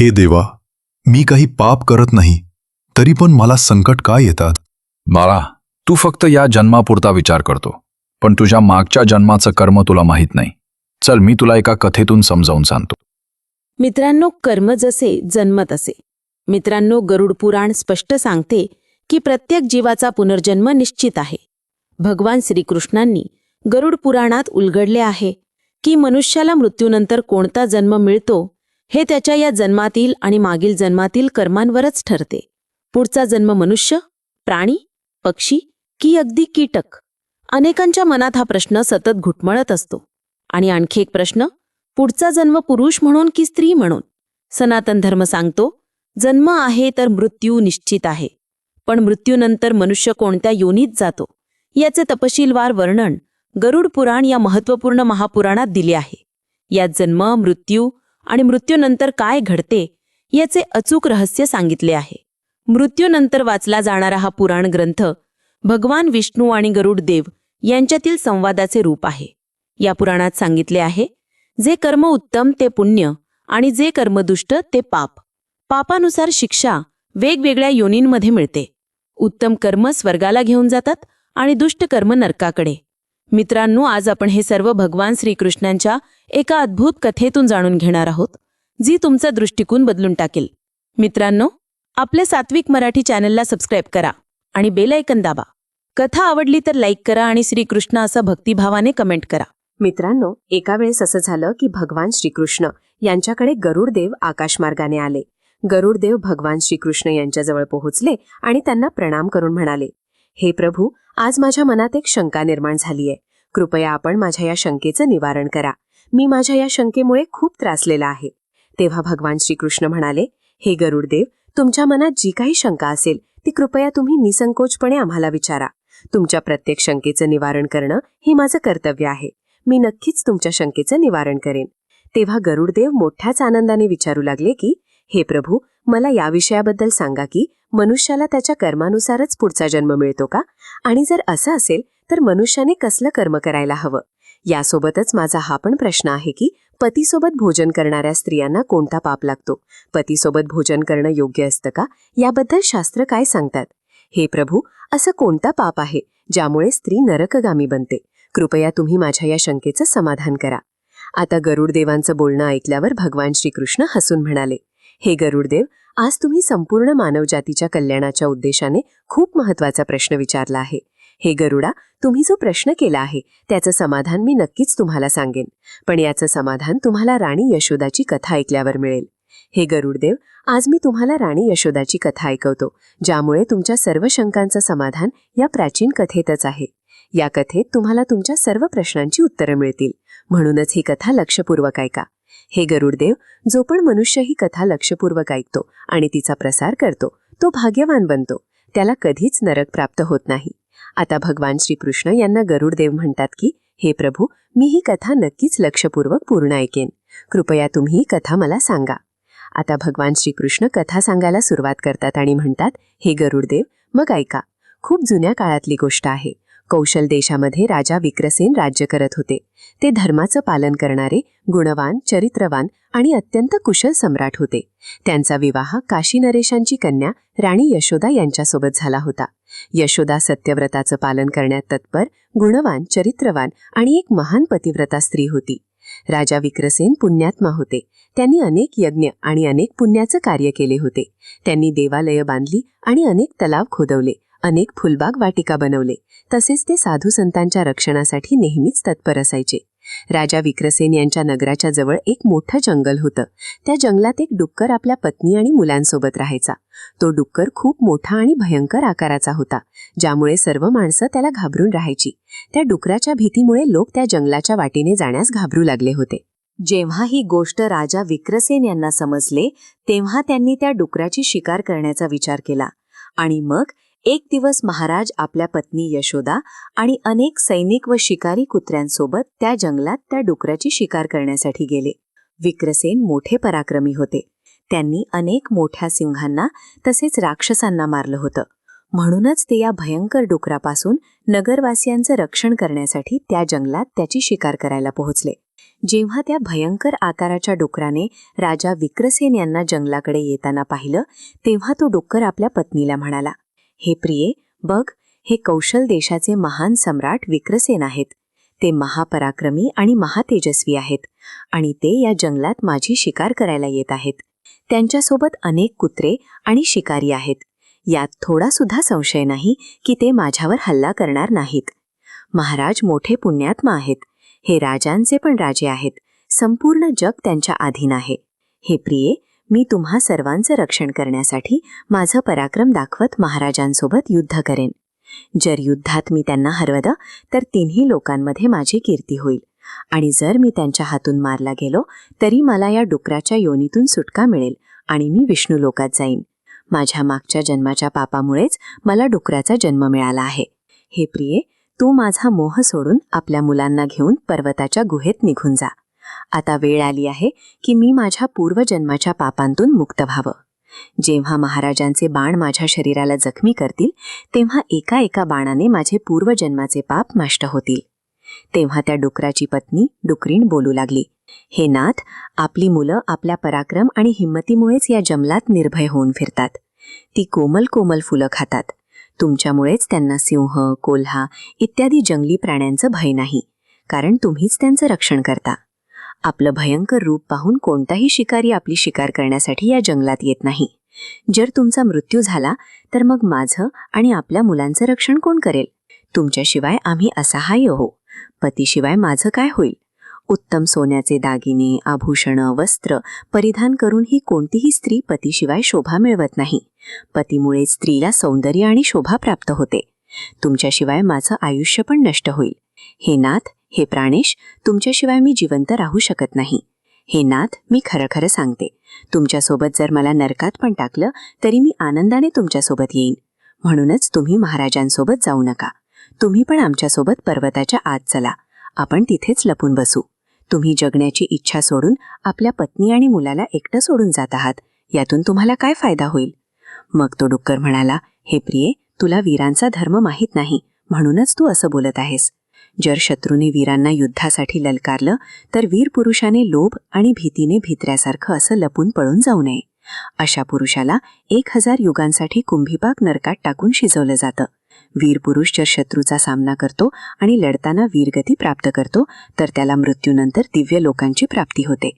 हे देवा मी काही पाप करत नाही तरी पण मला संकट का येतात? बाळा तू फक्त या जन्मापुरता विचार करतो पण तुझ्या मागच्या जन्माचं कर्म तुला माहीत नाही. चल मी तुला एका कथेतून समजावून सांगतो. मित्रांनो कर्म जसे जन्म तसे मित्रांनो गरुड पुराण स्पष्ट सांगते की प्रत्येक जीवाचा पुनर्जन्म निश्चित आहे. भगवान श्रीकृष्णांनी गरुड पुराणात उलगडले आहे की मनुष्याला मृत्यूनंतर कोणता जन्म मिळतो हे त्याच्या या जन्मातील आणि मागील जन्मातील कर्मांवरच ठरते. पुढचा जन्म मनुष्य प्राणी पक्षी की अगदी कीटक? अनेकांच्या मनात हा प्रश्न सतत घुटमळत असतो. आणि आणखी एक प्रश्न पुढचा जन्म पुरुष म्हणून की स्त्री म्हणून? सनातन धर्म सांगतो जन्म आहे तर मृत्यू निश्चित आहे. पण मृत्यूनंतर मनुष्य कोणत्या योनीत जातो? याचे तपशीलवार वर्णन गरुड पुराण या महत्त्वपूर्ण महापुराणात दिले आहे. यात जन्म मृत्यू आणि मृत्यूनंतर काय घडते याचे अचूक रहस्य सांगितले आहे. मृत्यूनंतर वाचला जाणारा हा पुराण ग्रंथ भगवान विष्णू आणि गरुड देव यांच्यातील संवादाचे रूप आहे. या पुराणात सांगितले आहे जे कर्म उत्तम ते पुण्य आणि जे कर्म दुष्ट ते पाप. पापानुसार शिक्षा वेगवेगळ्या योनींमध्ये मिळते. उत्तम कर्म स्वर्गाला घेऊन जातात आणि दुष्ट कर्म नरकाकडे. मित्रांनो आज आपण हे सर्व भगवान श्रीकृष्णांच्या एका अद्भुत कथेतून जाणून घेणार आहोत जी तुमचा दृष्टिकोन बदलून टाकेल. मित्रांनो आपल्या सात्विक मराठी चॅनलला सबस्क्राईब करा आणि बेल ऐकन दाबा. कथा आवडली तर लाईक करा आणि श्रीकृष्ण असं भक्तिभावाने कमेंट करा. मित्रांनो एका वेळेस असं झालं की भगवान श्रीकृष्ण यांच्याकडे गरुडदेव आकाशमार्गाने आले. गरुडदेव भगवान श्रीकृष्ण यांच्याजवळ पोहोचले आणि त्यांना प्रणाम करून म्हणाले हे प्रभू आज माझ्या मनात एक शंका निर्माण झालीय. कृपया आपण माझ्या या शंकेचं निवारण करा. मी माझ्या या शंकेमुळे खूप त्रासलेला आहे. तेव्हा भगवान श्रीकृष्ण म्हणाले हे गरुडदेव तुमच्या मनात जी काही शंका असेल ती कृपया तुम्ही निसंकोचपणे आम्हाला विचारा. तुमच्या प्रत्येक शंकेचं निवारण करणं हे माझं कर्तव्य आहे. मी नक्कीच तुमच्या शंकेचं निवारण करेन. तेव्हा गरुडदेव मोठ्याच आनंदाने विचारू लागले की हे प्रभू मला या विषयाबद्दल सांगा की मनुष्याला त्याच्या कर्मानुसारच पुढचा जन्म मिळतो का? आणि जर असं असेल तर मनुष्याने कसलं कर्म करायला हवं? यासोबतच माझा हा पण प्रश्न आहे की पतीसोबत भोजन करणाऱ्या स्त्रियांना कोणता पाप लागतो? पतीसोबत भोजन करणं योग्य असतं का? याबद्दल शास्त्र काय सांगतात? हे प्रभू असं कोणता पाप आहे ज्यामुळे स्त्री नरकगामी बनते? कृपया तुम्ही माझ्या या शंकेचं समाधान करा. आता गरुडदेवांचं बोलणं ऐकल्यावर भगवान श्रीकृष्ण हसून म्हणाले हे गरुडदेव आज तुम्ही संपूर्ण मानवजातीच्या कल्याणाच्या उद्देशाने खूप महत्त्वाचा प्रश्न विचारला आहे. हे गरुडा तुम्ही जो प्रश्न केला आहे त्याचं समाधान मी नक्कीच तुम्हाला सांगेन. पण याचं समाधान तुम्हाला राणी यशोदाची कथा ऐकल्यावर मिळेल. हे गरुडदेव आज मी तुम्हाला राणी यशोदाची कथा ऐकवतो ज्यामुळे तुमच्या सर्व शंकांचं समाधान या प्राचीन कथेतच आहे. या कथेत तुम्हाला तुमच्या सर्व प्रश्नांची उत्तरं मिळतील. म्हणूनच ही कथा लक्षपूर्वक ऐका. हे गरुडदेव जो पण मनुष्य ही कथा लक्षपूर्वक ऐकतो आणि तिचा प्रसार करतो तो भाग्यवान बनतो. त्याला कधीच नरक प्राप्त होत नाही. आता भगवान श्रीकृष्ण यांना गरुडदेव म्हणतात की हे प्रभू मी ही कथा नक्कीच लक्षपूर्वक पूर्ण ऐकेन. कृपया तुम्ही ही कथा मला सांगा. आता भगवान श्रीकृष्ण कथा सांगायला सुरुवात करतात आणि म्हणतात हे गरुडदेव मग ऐका. खूप जुन्या काळातली गोष्ट आहे. कौशल देशामध्ये राजा विक्रसेन राज्य करत होते. ते धर्माचं पालन करणारे गुणवान चरित्रवान आणि अत्यंत कुशल सम्राट होते. त्यांचा विवाह काशी नरेशांची कन्या राणी यशोदा यांच्यासोबत झाला होता. यशोदा सत्यव्रताचं पालन करण्यात तत्पर गुणवान चरित्रवान आणि एक महान पतिव्रता स्त्री होती. राजा विक्रसेन पुण्यात्मा होते. त्यांनी अनेक यज्ञ आणि अनेक पुण्याचं कार्य केले होते. त्यांनी देवालय बांधली आणि अनेक तलाव खोदवले. अनेक फुलबाग वाटिका बनवले. तसेच ते साधू संतांच्या रक्षणासाठी नेहमीच तत्पर असायचे. राजा विक्रसेन यांच्या नगराच्या जवळ एक मोठं जंगल होतं. त्या जंगलात एक डुक्कर आपल्या पत्नी आणि मुलांसोबत राहायचा. तो डुक्कर खूप मोठा आणि भयंकर आकाराचा होता ज्यामुळे सर्व माणसं त्याला घाबरून राहायची. त्या डुकराच्या भीतीमुळे लोक त्या जंगलाच्या वाटेने जाण्यास घाबरू लागले होते. जेव्हा ही गोष्ट राजा विक्रसेन यांना समजले तेव्हा त्यांनी त्या डुकराची शिकार करण्याचा विचार केला. आणि मग एक दिवस महाराज आपल्या पत्नी यशोदा आणि अनेक सैनिक व शिकारी कुत्र्यांसोबत त्या जंगलात त्या डुकराची शिकार करण्यासाठी गेले. विक्रसेन मोठे पराक्रमी होते. त्यांनी अनेक मोठ्या सिंहांना तसेच राक्षसांना मारलं होतं. म्हणूनच ते या भयंकर डुकरापासून नगरवासियांचं रक्षण करण्यासाठी त्या जंगलात त्याची शिकार करायला पोहोचले. जेव्हा त्या भयंकर आकाराच्या डुकराने राजा विक्रसेन यांना जंगलाकडे येताना पाहिलं तेव्हा तो डुक्कर आपल्या पत्नीला म्हणाला हे प्रिये बघ हे कौशल देशाचे महान सम्राट विक्रसेन आहेत. ते महापराक्रमी आणि महातेजस्वी आहेत आणि ते या जंगलात माझी शिकार करायला येत आहेत. त्यांच्यासोबत अनेक कुत्रे आणि शिकारी आहेत. यात थोडा सुद्धा संशय नाही की ते माझ्यावर हल्ला करणार नाहीत. महाराज मोठे पुण्यात्मा आहेत. हे राजांचे पण राजे आहेत. संपूर्ण जग त्यांच्या अधीन आहे. हे प्रिये मी तुम्हा सर्वांचं रक्षण करण्यासाठी माझं पराक्रम दाखवत महाराजांसोबत युद्ध करेन. जर युद्धात मी त्यांना हरवलं तर तिन्ही लोकांमध्ये माझी कीर्ती होईल. आणि जर मी त्यांच्या हातून मारला गेलो तरी मला या डुकराच्या योनीतून सुटका मिळेल आणि मी विष्णू लोकात जाईन. माझ्या मागच्या जन्माच्या पापामुळेच मला डुकराचा जन्म मिळाला आहे. हे प्रिये तू माझा मोह सोडून आपल्या मुलांना घेऊन पर्वताच्या गुहेत निघून जा. आता वेळ आली आहे की मी माझ्या पूर्वजन्माच्या पापांतून मुक्त व्हावं. जेव्हा महाराजांचे बाण माझ्या शरीराला जखमी करतील तेव्हा एका एका बाणाने माझे पूर्वजन्माचे पाप नष्ट होतील. तेव्हा त्या डुकराची पत्नी डुकरीण बोलू लागली हे नाथ आपली मुलं आपल्या पराक्रम आणि हिंमतीमुळेच या जंगलात निर्भय होऊन फिरतात. ती कोमल कोमल फुलं खातात. तुमच्यामुळेच त्यांना सिंह कोल्हा इत्यादी जंगली प्राण्यांचं भय नाही कारण तुम्हीच त्यांचं रक्षण करता. आपलं भयंकर रूप पाहून कोणताही शिकारी आपली शिकार करण्यासाठी या जंगलात येत नाही. जर तुमचा मृत्यू झाला तर मग माझं आणि आपल्या मुलांचं रक्षण कोण करेल? तुमच्याशिवाय आम्ही असहाय्य हो. पतीशिवाय माझं काय होईल? उत्तम सोन्याचे दागिने आभूषणं वस्त्र परिधान करून ही कोणतीही स्त्री पतीशिवाय शोभा मिळवत नाही. पतीमुळे स्त्रीला सौंदर्य आणि शोभा प्राप्त होते. तुमच्याशिवाय माझं आयुष्य पण नष्ट होईल. हे नाथ हे प्राणेश तुमच्याशिवाय मी जिवंत राहू शकत नाही. हे नाथ मी खरं खरं सांगते. तुमच्यासोबत जर मला नरकात पण टाकलं तरी मी आनंदाने तुमच्यासोबत येईन. म्हणूनच तुम्ही महाराजांसोबत जाऊ नका. तुम्ही पण आमच्यासोबत पर्वताच्या आत चला. आपण तिथेच लपून बसू. तुम्ही जगण्याची इच्छा सोडून आपल्या पत्नी आणि मुलाला एकटं सोडून जात आहात. यातून तुम्हाला काय फायदा होईल? मग तो डुक्कर म्हणाला हे प्रिये तुला वीरांचा धर्म माहीत नाही. म्हणूनच तू असं बोलत आहेस. जर शत्रूने वीरांना युद्धासाठी ललकारलं तर वीर पुरुषाने लोभ आणि भीतीने भित्र्यासारखं असं लपून पळून जाऊ नये. अशा पुरुषाला एक हजार युगांसाठी कुंभीपाक नरकात टाकून शिजवलं जातं. वीर पुरुष जर शत्रूचा सामना करतो आणि लढताना वीरगती प्राप्त करतो तर त्याला मृत्यूनंतर दिव्य लोकांची प्राप्ती होते.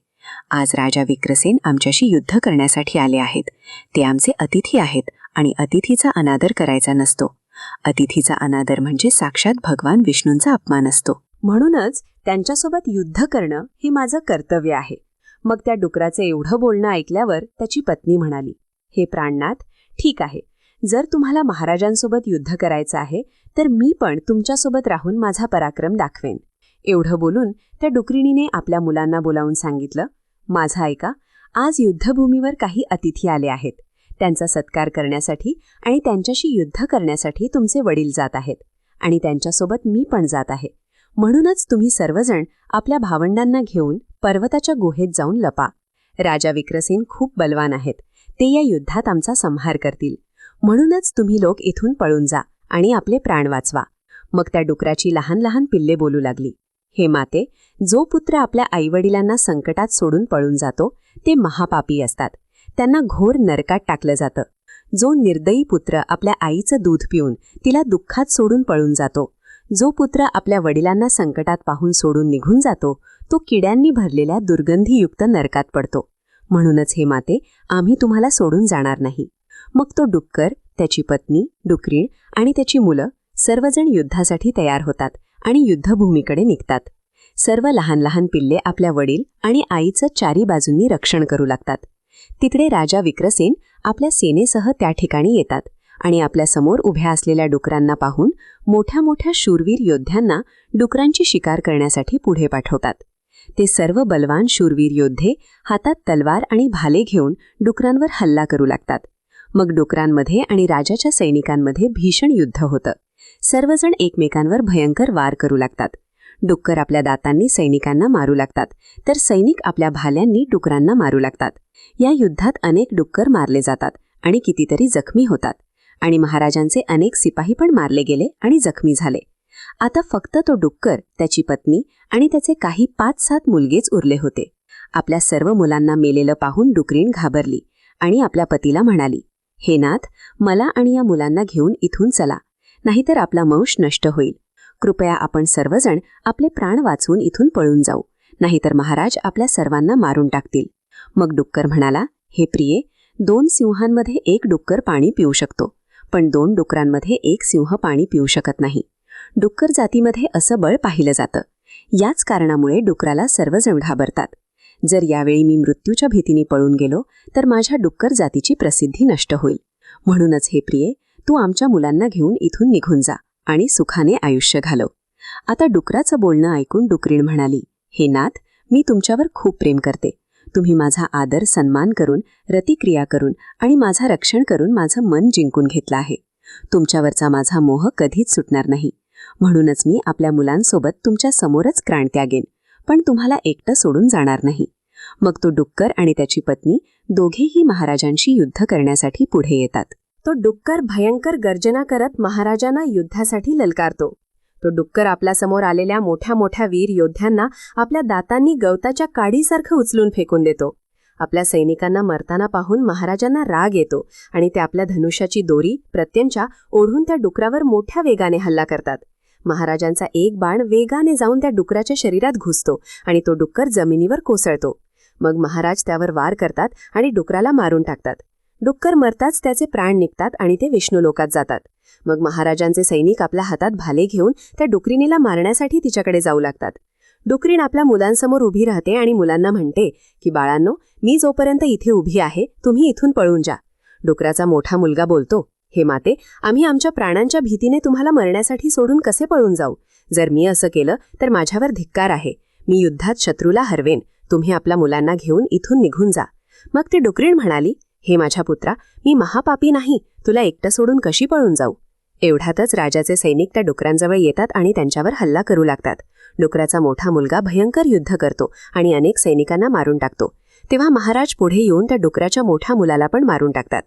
आज राजा विक्रसेन आमच्याशी युद्ध करण्यासाठी आले आहेत. ते आमचे अतिथी आहेत आणि अतिथीचा अनादर करायचा नसतो. अतिथीचा अनादर म्हणजे साक्षात भगवान विष्णूंचा अपमान असतो. म्हणूनच त्यांच्यासोबत युद्ध करणं हे माझं कर्तव्य आहे. मग त्या डुकराचं एवढं बोलणं ऐकल्यावर त्याची पत्नी म्हणाली हे प्राणनाथ ठीक आहे. जर तुम्हाला महाराजांसोबत युद्ध करायचं आहे तर मी पण तुमच्यासोबत राहून माझा पराक्रम दाखवेन. एवढं बोलून त्या डुकरिणीने आपल्या मुलांना बोलावून सांगितलं माझं ऐका आज युद्धभूमीवर काही अतिथी आले आहेत. त्यांचा सत्कार करण्यासाठी आणि त्यांच्याशी युद्ध करण्यासाठी तुमचे वडील जात आहेत आणि त्यांच्यासोबत मी पण जात आहे. म्हणूनच तुम्ही सर्वजण आपल्या भावंडांना घेऊन पर्वताच्या गुहेत जाऊन लपा. राजा विक्रसेन खूप बलवान आहेत. ते या युद्धात आमचा संहार करतील. म्हणूनच तुम्ही लोक इथून पळून जा आणि आपले प्राण वाचवा. मग त्या डुकराची लहान लहान पिल्ले बोलू लागली. हे माते जो पुत्र आपल्या आईवडिलांना संकटात सोडून पळून जातो ते महापापी असतात. त्यांना घोर नरकात टाकलं जातं. जो निर्दयी पुत्र आपल्या आईचं दूध पिऊन तिला दुःखात सोडून पळून जातो. जो पुत्र आपल्या वडिलांना संकटात पाहून सोडून निघून जातो तो किड्यांनी भरलेल्या दुर्गंधीयुक्त नरकात पडतो. म्हणूनच हे माते आम्ही तुम्हाला सोडून जाणार नाही. मग तो डुक्कर त्याची पत्नी डुकरीण आणि त्याची मुलं सर्वजण युद्धासाठी तयार होतात आणि युद्धभूमीकडे निघतात. सर्व लहान लहान पिल्ले आपल्या वडील आणि आईचं चारी बाजूंनी रक्षण करू लागतात. तिकडे राजा विक्रसेन आपल्या सेनेसह त्या ठिकाणी येतात आणि आपल्यासमोर उभ्या असलेल्या डुकरांना पाहून मोठ्या मोठ्या शूरवीर योद्ध्यांना डुकरांची शिकार करण्यासाठी पुढे पाठवतात. ते सर्व बलवान शूरवीर योद्धे हातात तलवार आणि भाले घेऊन डुकरांवर हल्ला करू लागतात. मग डुकरांमध्ये आणि राजाच्या सैनिकांमध्ये भीषण युद्ध होतं. सर्वजण एकमेकांवर भयंकर वार करू लागतात. डुक्कर आपल्या दातांनी सैनिकांना मारू लागतात. तर सैनिक आपल्या भाल्यांनी डुकरांना मारू लागतात. या युद्धात अनेक डुक्कर मारले जातात आणि कितीतरी जखमी होतात. आणि महाराजांचे अनेक सिपाही पण मारले गेले आणि जखमी झाले. आता फक्त तो डुक्कर त्याची पत्नी आणि त्याचे काही पाच सात मुलगेच उरले होते. आपल्या सर्व मुलांना मेलेलं पाहून डुकरीण घाबरली आणि आपल्या पतीला म्हणाली हे नाथ मला आणि या मुलांना घेऊन इथून चला. नाहीतर आपला वंश नष्ट होईल. कृपया आपण सर्वजण आपले प्राण वाचवून इथून पळून जाऊ. नाहीतर महाराज आपल्या सर्वांना मारून टाकतील. मग डुक्कर म्हणाला हे प्रिये दोन सिंहांमध्ये एक डुक्कर पाणी पिऊ शकतो पण दोन डुकरांमध्ये एक सिंह पाणी पिऊ शकत नाही. डुक्कर जातीमध्ये असं बळ पाहिलं जातं. याच कारणामुळे डुकराला सर्वजण घाबरतात. जर यावेळी मी मृत्यूच्या भीतीने पळून गेलो तर माझ्या डुक्कर जातीची प्रसिद्धी नष्ट होईल. म्हणूनच हे प्रिये तू आमच्या मुलांना घेऊन इथून निघून जा. आणि सुखाने आयुष्य घालव. आता डुकराचं बोलणं ऐकून डुकरीण म्हणाली हे नाथ मी तुमच्यावर खूप प्रेम करते. तुम्ही माझा आदर सन्मान करून रतिक्रिया करून आणि माझा रक्षण करून माझं मन जिंकून घेतलं आहे. तुमच्यावरचा माझा मोह कधीच सुटणार नाही. म्हणूनच मी आपल्या मुलांसोबत तुमच्या समोरच क्राण त्यागेन पण तुम्हाला एकटं सोडून जाणार नाही. मग तो डुक्कर आणि त्याची पत्नी दोघेही महाराजांशी युद्ध करण्यासाठी पुढे येतात. तो डुक्कर भयंकर गर्जना करत महाराजांना युद्धासाठी ललकारतो. तो डुक्कर आपल्यासमोर आलेल्या मोठ्या मोठ्या वीर योद्ध्यांना आपल्या दातांनी गवताच्या काडीसारखं उचलून फेकून देतो. आपल्या सैनिकांना मरताना पाहून महाराजांना राग येतो आणि ते आपल्या धनुष्याची दोरी प्रत्यंच्या ओढून त्या डुकरावर मोठ्या वेगाने हल्ला करतात. महाराजांचा एक बाण वेगाने जाऊन त्या डुकराच्या शरीरात घुसतो आणि तो डुक्कर जमिनीवर कोसळतो. मग महाराज त्यावर वार करतात आणि डुकराला मारून टाकतात. डुक्कर मरताच त्याचे प्राण निघतात आणि ते विष्णुलोकात जातात. मग महाराजांचे सैनिक आपल्या हातात भाले घेऊन त्या डुकरिणीला मारण्यासाठी तिच्याकडे जाऊ लागतात. डुकरीण आपल्या मुलांसमोर उभी राहते आणि मुलांना म्हणते की बाळांनो मी जोपर्यंत इथे उभी आहे तुम्ही इथून पळून जा. डुकराचा मोठा मुलगा बोलतो हे माते आम्ही आमच्या प्राणांच्या भीतीने तुम्हाला मरण्यासाठी सोडून कसे पळून जाऊ? जर मी असं केलं तर माझ्यावर धिक्कार आहे. मी युद्धात शत्रूला हरवेन. तुम्ही आपल्या मुलांना घेऊन इथून निघून जा. मग ती डुकरीण म्हणाली हे माझ्या पुत्रा मी महापापी नाही. तुला एकटं सोडून कशी पळून जाऊ? एवढ्यातच राजाचे सैनिक त्या डुकरांजवळ येतात आणि त्यांच्यावर हल्ला करू लागतात. डुकराचा मोठा मुलगा भयंकर युद्ध करतो आणि अनेक सैनिकांना मारून टाकतो. तेव्हा महाराज पुढे येऊन त्या डुकराच्या मोठ्या मुलाला पण मारून टाकतात.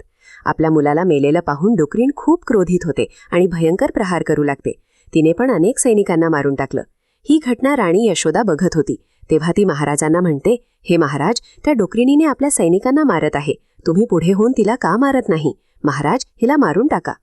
आपल्या मुलाला मेलेलं पाहून डुकरीण खूप क्रोधित होते आणि भयंकर प्रहार करू लागते. तिने पण अनेक सैनिकांना मारून टाकलं. ही घटना राणी यशोदा बघत होती. तेव्हा ती महाराजांना म्हणते हे महाराज त्या डुकरिणीने आपल्या सैनिकांना मारत आहे. तुम्ही पुढे होऊन तिला का मारत नाही? महाराज हिला मारून टाका.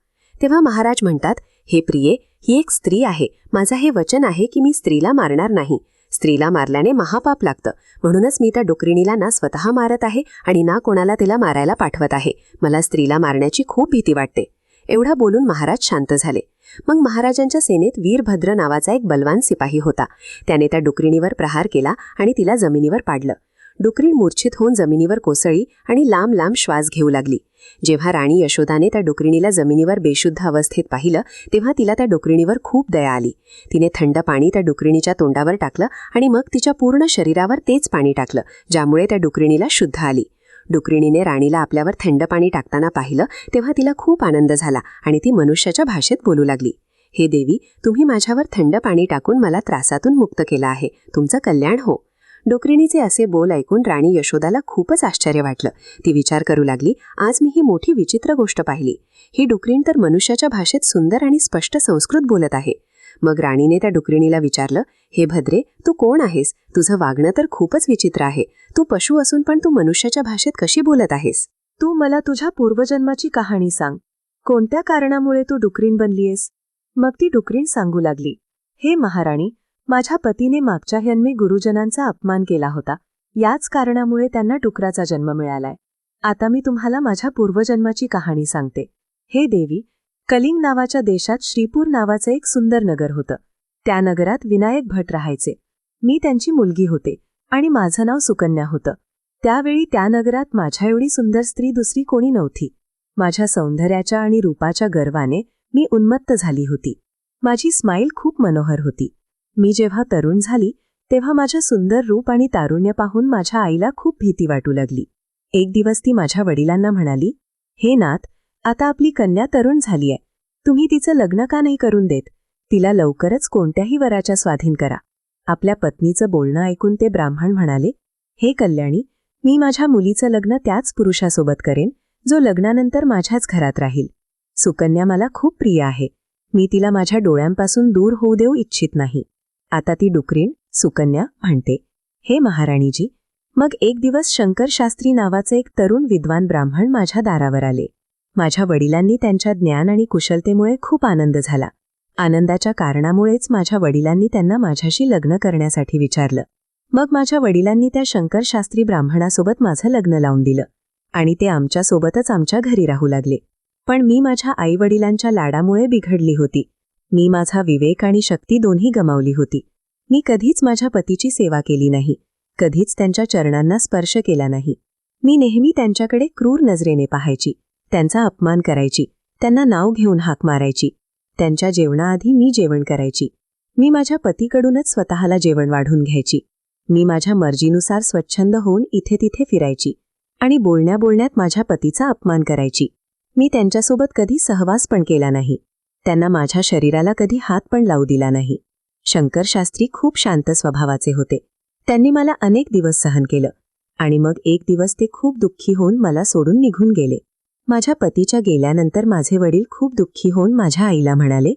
तेव्हा महाराज म्हणतात हे प्रिये ही एक स्त्री आहे. माझा हे वचन आहे की मी स्त्रीला मारणार नाही. स्त्रीला मारल्याने महापाप लागतं. म्हणूनच मी त्या डुकरिणीला ना स्वतः मारत आहे आणि ना कोणाला तिला मारायला पाठवत आहे. मला स्त्रीला मारण्याची खूप भीती वाटते. एवढा बोलून महाराज शांत झाले. मग महाराजांच्या सेनेत वीरभद्र नावाचा एक बलवान सिपाही होता. त्याने त्या डुकरिणीवर प्रहार केला आणि तिला जमिनीवर पाडलं. डुकरीण मूर्छित होऊन जमिनीवर कोसळी आणि लांब लांब श्वास घेऊ लागली. जेव्हा राणी यशोदाने त्या डुकरिणीला जमिनीवर बेशुद्ध अवस्थेत पाहिलं तेव्हा तिला त्या डुकरिणीवर खूप दया आली. तिने थंड पाणी त्या डुकरिणीच्या तोंडावर टाकलं आणि मग तिच्या पूर्ण शरीरावर तेच पाणी टाकलं ज्यामुळे त्या डुकरिणीला शुद्ध आली. डुकरिणीने राणीला आपल्यावर थंड पाणी टाकताना पाहिलं तेव्हा तिला खूप आनंद झाला आणि ती मनुष्याच्या भाषेत बोलू लागली. हे देवी तुम्ही माझ्यावर थंड पाणी टाकून मला त्रासातून मुक्त केलं आहे. तुमचं कल्याण हो. डोकरिणीचे असे बोल ऐकून राणी यशोदाला खूपच आश्चर्य वाटलं. ती विचार करू लागली आज मी ही मोठी विचित्र गोष्ट पाहिली. ही डुकरीण तर मनुष्याच्या भाषेत सुंदर आणि स्पष्ट संस्कृत बोलत आहे. मग राणीने त्या डुकरिणीला विचारलं हे भद्रे तू कोण आहेस? तुझं वागणं तर खूपच विचित्र आहे. तू पशु असून पण तू मनुष्याच्या भाषेत कशी बोलत आहेस? तू मला तुझ्या पूर्वजन्माची कहाणी सांग. कोणत्या कारणामुळे तू डुकरीण बनलीयस? मग ती डुकरीण सांगू लागली हे महाराणी माझ्या पतीने मागच्या जन्मी गुरुजनांचा अपमान केला होता. याच कारणामुळे त्यांना डुकराचा जन्म मिळालाय. आता मी तुम्हाला माझ्या पूर्वजन्माची कहाणी सांगते. हे देवी कलिंग नावाच्या देशात श्रीपूर नावाचं एक सुंदर नगर होतं. त्या नगरात विनायक भट राहायचे. मी त्यांची मुलगी होते आणि माझं नाव सुकन्या होतं. त्यावेळी त्या नगरात माझ्या एवढी सुंदर स्त्री दुसरी कोणी नव्हती. माझ्या सौंदर्याच्या आणि रूपाच्या गर्वाने मी उन्मत्त झाली होती. माझी स्माईल खूप मनोहर होती. मी जेव्हा तरुण झाली तेव्हा माझ्या सुंदर रूप आणि तारुण्य पाहून माझ्या आईला खूप भीती वाटू लागली. एक दिवस ती माझ्या वडिलांना म्हणाली हे नाथ आता आपली कन्या तरुण झाली आहे तुम्ही तिचं लग्न का नाही करून देत? तिला लवकरच कोणत्याही वराच्या स्वाधीन करा. आपल्या पत्नीचं बोलणं ऐकून ते ब्राह्मण म्हणाले हे कल्याणी मी माझ्या मुलीचं लग्न त्याच पुरुषासोबत करेन जो लग्नानंतर माझ्याच घरात राहील. सुकन्या मला खूप प्रिय आहे. मी तिला माझ्या डोळ्यांपासून दूर होऊ देऊ इच्छित नाही. आता ती डुकरीण सुकन्या म्हणते हे महाराणीजी मग एक दिवस शंकरशास्त्री नावाचे एक तरुण विद्वान ब्राह्मण माझ्या दारावर आले. माझ्या वडिलांनी त्यांच्या ज्ञान आणि कुशलतेमुळे खूप आनंद झाला. आनंदाच्या कारणामुळेच माझ्या वडिलांनी त्यांना माझ्याशी लग्न करण्यासाठी विचारलं. मग माझ्या वडिलांनी त्या शंकरशास्त्री ब्राह्मणासोबत माझं लग्न लावून दिलं आणि ते आमच्यासोबतच आमच्या घरी राहू लागले. पण मी माझ्या आईवडिलांच्या लाडामुळे बिघडली होती. मी माझा विवेक आणि शक्ती दोन्ही गमावली होती. मी कधीच माझ्या पतीची सेवा केली नाही. कधीच त्यांच्या चरणांना स्पर्श केला नाही. मी नेहमी त्यांच्याकडे क्रूर नजरेने पाहायची. त्यांचा अपमान करायची. त्यांना नाव घेऊन हाक मारायची. त्यांच्या जेवणाआधी मी जेवण करायची. मी माझ्या पतीकडूनच स्वतःला जेवण वाढून घ्यायची. मी माझ्या मर्जीनुसार स्वच्छंद होऊन इथे तिथे फिरायची आणि बोलण्या बोलण्यात माझ्या पतीचा अपमान करायची. मी त्यांच्यासोबत कधी सहवास पण केला नाही. त्यांना माझ्या शरीराला कधी हात पण लावू दिला नाही. शंकर शास्त्री खूप शांत स्वभावाचे होते. त्यांनी मला अनेक दिवस सहन केलं आणि मग एक दिवस ते खूप दुःखी होऊन मला सोडून निघून गेले. माझ्या पतीच्या गेल्यानंतर माझे वडील खूप दुःखी होऊन माझ्या आईला म्हणाले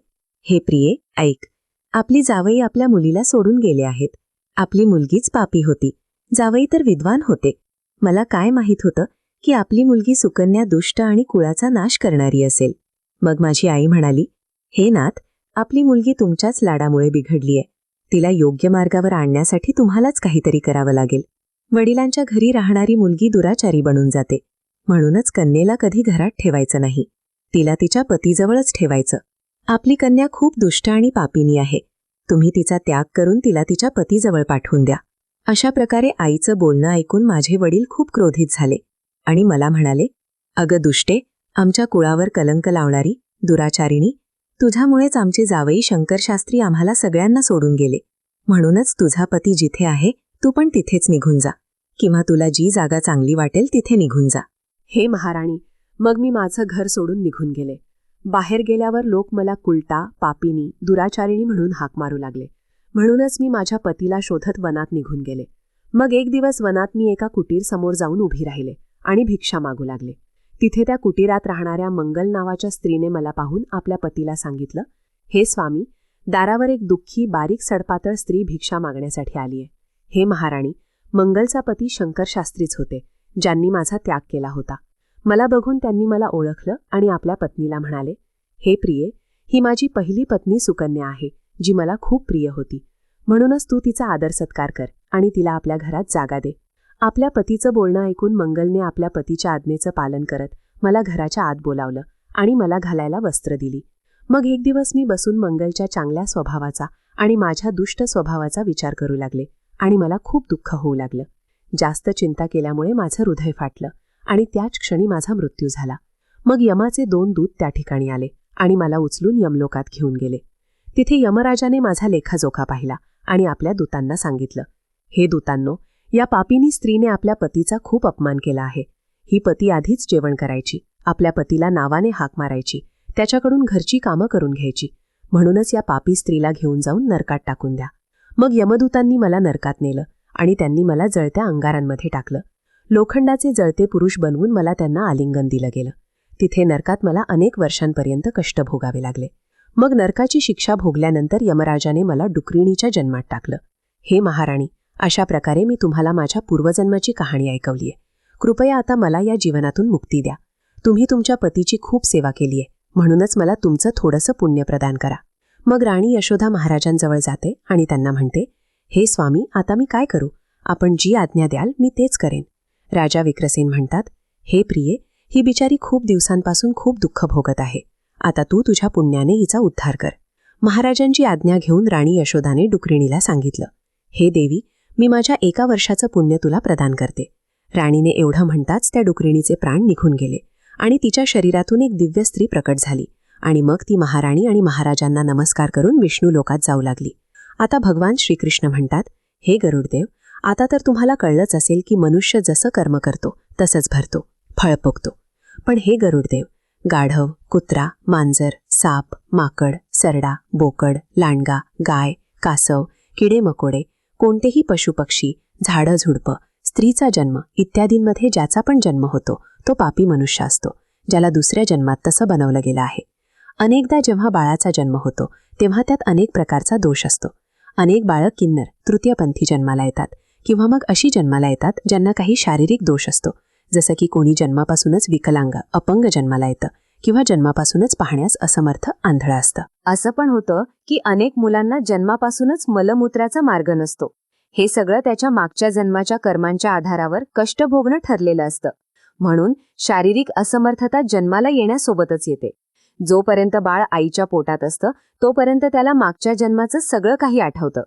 हे प्रिये ऐक. आपली जावई आपल्या मुलीला सोडून गेले आहेत. आपली मुलगीच पापी होती. जावई तर विद्वान होते. मला काय माहीत होतं की आपली मुलगी सुकन्या दुष्ट आणि कुळाचा नाश करणारी असेल. मग माझी आई म्हणाली हे नाथ आपली मुलगी तुमच्याच लाडामुळे बिघडलीय. तिला योग्य मार्गावर आणण्यासाठी तुम्हालाच काहीतरी करावं लागेल. वडिलांच्या घरी राहणारी मुलगी दुराचारी बनून जाते. म्हणूनच कन्येला कधी घरात ठेवायचं नाही. तिला तिच्या पतीजवळच ठेवायचं. आपली कन्या खूप दुष्ट आणि पापिनी आहे. तुम्ही तिचा त्याग करून तिला तिच्या पतीजवळ पाठवून द्या. अशा प्रकारे आईचं बोलणं ऐकून माझे वडील खूप क्रोधित झाले. आणि मला म्हणाले अगं दुष्टे आमच्या कुळावर कलंक लावणारी दुराचारिणी तुझ्यामुळेच आमचे जावई शंकरशास्त्री आम्हाला सगळ्यांना सोडून गेले. म्हणूनच तुझा पती जिथे आहे तू पण तिथेच निघून जा. किंवा तुला जी जागा चांगली वाटेल तिथे निघून जा. हे महाराणी मग मी माझं घर सोडून निघून गेले. बाहेर गेल्यावर लोक मला कुलटा पापिनी दुराचारिणी म्हणून हाक मारू लागले. म्हणूनच मी माझ्या पतीला शोधत वनात निघून गेले. मग एक दिवस वनात मी एका कुटीर समोर जाऊन उभी राहिले आणि भिक्षा मागू लागले. तिथे त्या कुटीरात राहणाऱ्या मंगल नावाच्या स्त्रीने मला पाहून आपल्या पतीला सांगितलं हे स्वामी दारावर एक दुःखी बारीक सडपातळ स्त्री भिक्षा मागण्यासाठी आलीये. हे महाराणी मंगलचा पती शंकर शास्त्रीच होते ज्यांनी माझा त्याग केला होता. मला बघून त्यांनी मला ओळखलं आणि आपल्या पत्नीला म्हणाले हे प्रिये ही माझी पहिली पत्नी सुकन्या आहे जी मला खूप प्रिय होती. म्हणूनच तू तिचा आदर सत्कार कर आणि तिला आपल्या घरात जागा दे. आपल्या पतीचं बोलणं ऐकून मंगलने आपल्या पतीच्या आज्ञेचं पालन करत मला घराच्या आत बोलावलं आणि मला घालायला वस्त्र दिली. मग एक दिवस मी बसून मंगलच्या चांगल्या स्वभावाचा आणि माझ्या दुष्ट स्वभावाचा विचार करू लागले आणि मला खूप दुःख होऊ लागलं. जास्त चिंता केल्यामुळे माझं हृदय फाटलं आणि त्याच क्षणी माझा मृत्यू झाला. मग यमाचे दोन दूत त्या ठिकाणी आले आणि मला उचलून यमलोकात घेऊन गेले. तिथे यमराजाने माझा लेखाजोखा पाहिला आणि आपल्या दूतांना सांगितलं हे दूतांनो या पापिनी स्त्रीने आपल्या पतीचा खूप अपमान केला आहे. ही पती आधीच जेवण करायची. आपल्या पतीला नावाने हाक मारायची. त्याच्याकडून घरची कामं करून घ्यायची. म्हणूनच या पापी स्त्रीला घेऊन जाऊन नरकात टाकून द्या. मग यमदूतांनी मला नरकात नेलं आणि त्यांनी मला जळत्या अंगारांमध्ये टाकलं. लोखंडाचे जळते पुरुष बनवून मला त्यांना आलिंगन दिलं गेलं. तिथे नरकात मला अनेक वर्षांपर्यंत कष्ट भोगावे लागले. मग नरकाची शिक्षा भोगल्यानंतर यमराजाने मला डुकरिणीच्या जन्मात टाकलं. हे महाराणी अशा प्रकारे मी तुम्हाला माझ्या पूर्वजन्माची कहाणी ऐकवलीय. कृपया आता मला या जीवनातून मुक्ती द्या. तुम्ही तुमच्या पतीची खूप सेवा केलीय. म्हणूनच मला तुमचं थोडंसं पुण्य प्रदान करा. मग राणी यशोदा महाराजांजवळ जाते आणि त्यांना म्हणते हे स्वामी आता मी काय करू? आपण जी आज्ञा द्याल मी तेच करेन. राजा विक्रसेन म्हणतात हे प्रिये ही बिचारी खूप दिवसांपासून खूप दुःख भोगत आहे. आता तू तुझ्या पुण्याने हिचा उद्धार कर. महाराजांची आज्ञा घेऊन राणी यशोदाने डुकरिणीला सांगितलं हे देवी मी माझ्या एका वर्षाचं पुण्य तुला प्रदान करते. राणीने एवढं म्हणताच त्या डुकरिणीचे प्राण निघून गेले आणि तिच्या शरीरातून एक दिव्य स्त्री प्रकट झाली आणि मग ती महाराणी आणि महाराजांना नमस्कार करून विष्णू लोकात जाऊ लागली. आता भगवान श्रीकृष्ण म्हणतात हे गरुडदेव आता तर तुम्हाला कळलंच असेल की मनुष्य जसं कर्म करतो तसंच भरतो फळ पोगतो पण हे गरुडदेव गाढव कुत्रा मांजर साप माकड सरडा बोकड लांडगा गाय कासव किडे मकोडे कोणतेही पशुपक्षी झाडं झुडपं स्त्रीचा जन्म इत्यादींमध्ये ज्याचा पण जन्म होतो तो पापी मनुष्य असतो ज्याला दुसऱ्या जन्मात तसं बनवलं गेलं आहे. अनेकदा जेव्हा बाळाचा जन्म होतो तेव्हा त्यात अनेक प्रकारचा दोष असतो. अनेक बाळं किन्नर तृतीयपंथी जन्माला येतात किंवा मग अशी जन्माला येतात ज्यांना काही शारीरिक दोष असतो जसं की कोणी जन्मापासूनच विकलांग अपंग जन्माला येतं किंवा जन्मापासूनच पाहण्यास असमर्थ आंधळं असतं. असं पण होतं की अनेक मुलांना जन्मापासूनच मलमूत्राचा मार्ग नसतो. हे सगळं त्याच्या मागच्या जन्माच्या कर्मांच्या आधारावर कष्ट भोगणं ठरलेलं असतं. म्हणून शारीरिक असमर्थता जन्माला येण्यासोबतच येते. जोपर्यंत बाळ आईच्या पोटात असतं तोपर्यंत त्याला मागच्या जन्माचं सगळं काही आठवतं.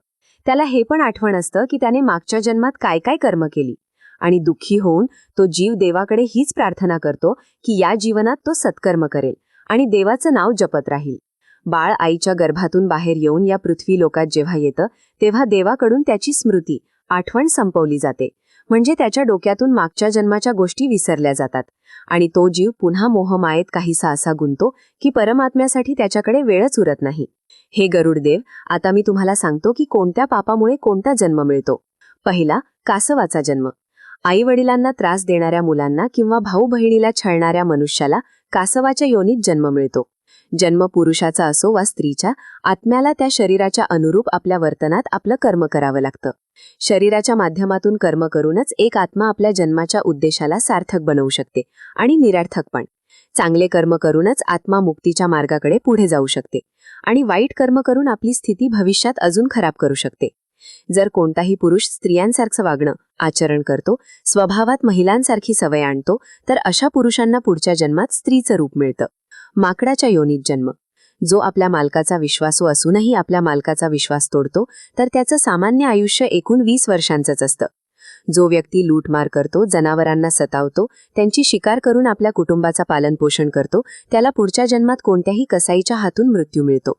त्याला हे पण आठवण असतं की त्याने मागच्या जन्मात काय काय कर्म केली. आणि दुःखी होऊन तो जीव देवाकडे हीच प्रार्थना करतो की या जीवनात तो सत्कर्म करेल आणि देवाचं नाव जपत राहील. बाळ आईच्या गर्भातून बाहेर येऊन या पृथ्वी लोकात जेव्हा येतं तेव्हा देवाकडून त्याची स्मृती आठवण संपवली जाते. म्हणजे त्याच्या डोक्यातून मागच्या जन्माच्या गोष्टी विसरल्या जातात आणि तो जीव पुन्हा मोहमायेत काहीसा असा गुंतो की परमात्म्यासाठी त्याच्याकडे वेळच उरत नाही. हे गरुडदेव आता मी तुम्हाला सांगतो की कोणत्या पापामुळे कोणता जन्म मिळतो. पहिला कासवाचा जन्म. आई वडिलांना त्रास देणाऱ्या मुलांना किंवा भाऊ बहिणीला छळणाऱ्या मनुष्याला कासवाच्या योनीत जन्म मिळतो. जन्म पुरुषाचा असो वा स्त्रीच्या आत्म्याला त्या शरीराच्या अनुरूप आपल्या वर्तनात आपलं कर्म करावं लागतं. शरीराच्या माध्यमातून कर्म करूनच एक आत्मा आपल्या जन्माच्या उद्देशाला सार्थक बनवू शकते आणि निरर्थक पण. चांगले कर्म करूनच आत्मा मुक्तीच्या मार्गाकडे पुढे जाऊ शकते आणि वाईट कर्म करून आपली स्थिती भविष्यात अजून खराब करू शकते. जर कोणताही पुरुष स्त्रियांसारखं वागणं आचरण करतो स्वभावात महिलांसारखी सवय आणतो तर अशा पुरुषांना पुढच्या जन्मात स्त्रीचं रूप मिळतं. माकडाच्या योनीत जन्म. जो आपल्या मालकाचा विश्वासू असूनही आपल्या मालकाचा विश्वास तोडतो तर त्याचं सामान्य आयुष्य एकूण वीस वर्षांचंच असतं. जो व्यक्ती लूटमार करतो जनावरांना सतावतो त्यांची शिकार करून आपल्या कुटुंबाचा पालनपोषण करतो त्याला पुढच्या जन्मात कोणत्याही कसाईच्या हातून मृत्यू मिळतो.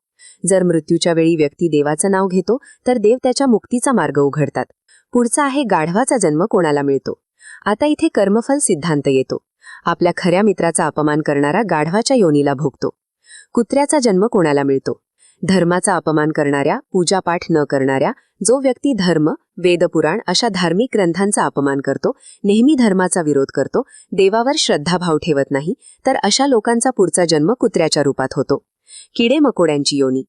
जर मृत्यूच्या वेळी व्यक्ती देवाचं नाव घेतो तर देव त्याच्या मुक्तीचा मार्ग उघडतात. पुढचा आहे गाढवाचा जन्म कोणाला मिळतो? आता इथे कर्मफल सिद्धांत येतो. आपल्या खऱ्या मित्राचा अपमान करणारा गाढवाच्या योनीला भोगतो. कुत्र्याचा जन्म कोणाला मिळतो? धर्माचा अपमान करणाऱ्या पूजापाठ न करणाऱ्या जो व्यक्ती धर्म वेदपुराण अशा धार्मिक ग्रंथांचा अपमान करतो नेहमी धर्माचा विरोध करतो देवावर श्रद्धाभाव ठेवत नाही तर अशा लोकांचा पुढचा जन्म कुत्र्याच्या रूपात होतो. किडे मकोड्यांची योनी.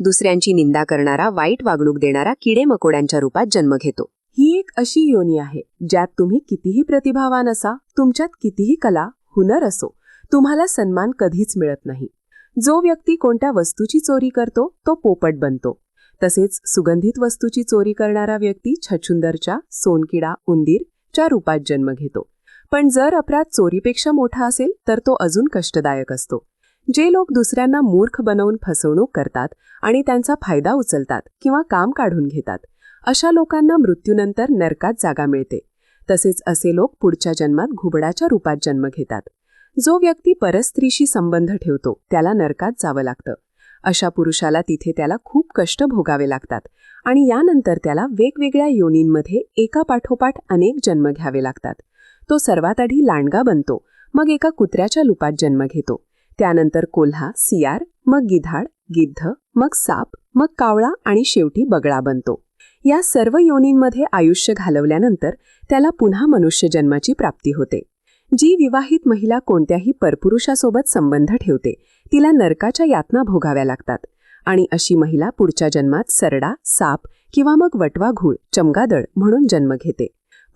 दुसऱ्यांची निंदा करणारा वाईट वागणूक देणारा किडे मकोड्यांच्या रूपात जन्म घेतो. ही एक अशी योनी आहे ज्यात तुम्ही कितीही प्रतिभावान असा तुमच्यात कितीही कला हुनर असो तुम्हाला सन्मान कधीच मिळत नाही. जो व्यक्ती कोणत्या वस्तूची चोरी करतो तो पोपट बनतो. तसेच सुगंधित वस्तूची चोरी करणारा व्यक्ती छछुंदरच्या सोनकिडा उंदीर च्या रूपात जन्म घेतो. पण जर अपराध चोरीपेक्षा मोठा असेल तर तो अजून कष्टदायक असतो. जे लोक दुसऱ्यांना मूर्ख बनवून फसवणूक करतात आणि त्यांचा फायदा उचलतात किंवा काम काढून घेतात अशा लोकांना मृत्यूनंतर नरकात जागा मिळते. तसेच असे लोक पुढच्या जन्मात घुबडाच्या रूपात जन्म घेतात. जो व्यक्ती परस्त्रीशी संबंध ठेवतो त्याला नरकात जावं लागतं. अशा पुरुषाला तिथे त्याला खूप कष्ट भोगावे लागतात आणि यानंतर त्याला वेगवेगळ्या योनींमध्ये एका पाठोपाठ अनेक जन्म घ्यावे लागतात. तो सर्वात आधी लांडगा बनतो मग एका कुत्र्याच्या लुपात जन्म घेतो. त्यानंतर कोल्हा सियार मग गिधाड गिद्ध मग साप मग कावळा आणि शेवटी बगळा बनतो. या सर्व योनींमध्ये आयुष्य घालवल्यानंतर त्याला पुन्हा मनुष्य जन्माची प्राप्ती होते. जी विवाहित महिला कोणत्याही परपुरुषासोबत संबंध ठेवते तिला नरकाच्या यातना भोगाव्या लागतात. आणि अशी महिला पुढच्या जन्मात सरडा साप किंवा मग वटवा घूळ चमगादळ म्हणून जन्म घेते.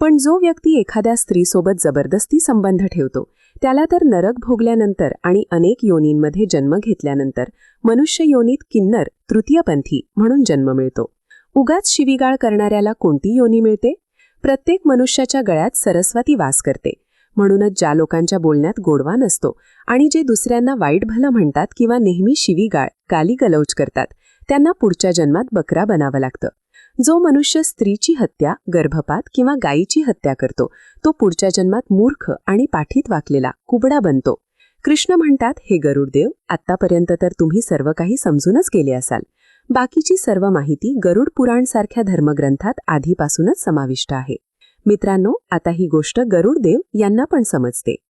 पण जो व्यक्ती एखाद्या स्त्रीसोबत जबरदस्ती संबंध ठेवतो त्याला तर नरक भोगल्यानंतर आणि अनेक योनींमध्ये जन्म घेतल्यानंतर मनुष्य योनीत किन्नर तृतीयपंथी म्हणून जन्म मिळतो. उगाच शिवीगाळ करणाऱ्याला कोणती योनी मिळते? प्रत्येक मनुष्याच्या गळ्यात सरस्वती वास करते. म्हणूनच ज्या लोकांच्या बोलण्यात गोडवा नसतो आणि जे दुसऱ्यांना वाईट भलं म्हणतात किंवा नेहमी शिवीगाळ गाली गलौज करतात त्यांना पुढच्या जन्मात बकरा बनावं लागतं. जो मनुष्य स्त्रीची हत्या गर्भपात किंवा गायीची हत्या करतो तो पुढच्या जन्मात मूर्ख आणि पाठीत वाकलेला कुबडा बनतो. कृष्ण म्हणतात हे गरुडदेव आत्तापर्यंत तर तुम्ही सर्व काही समजूनच गेले असाल. बाकीची सर्व माहिती गरुड पुराणसारख्या धर्मग्रंथात आधीपासूनच समाविष्ट आहे. मित्रांनो आता ही गोष्ट गरुडदेव यांना पण समजते.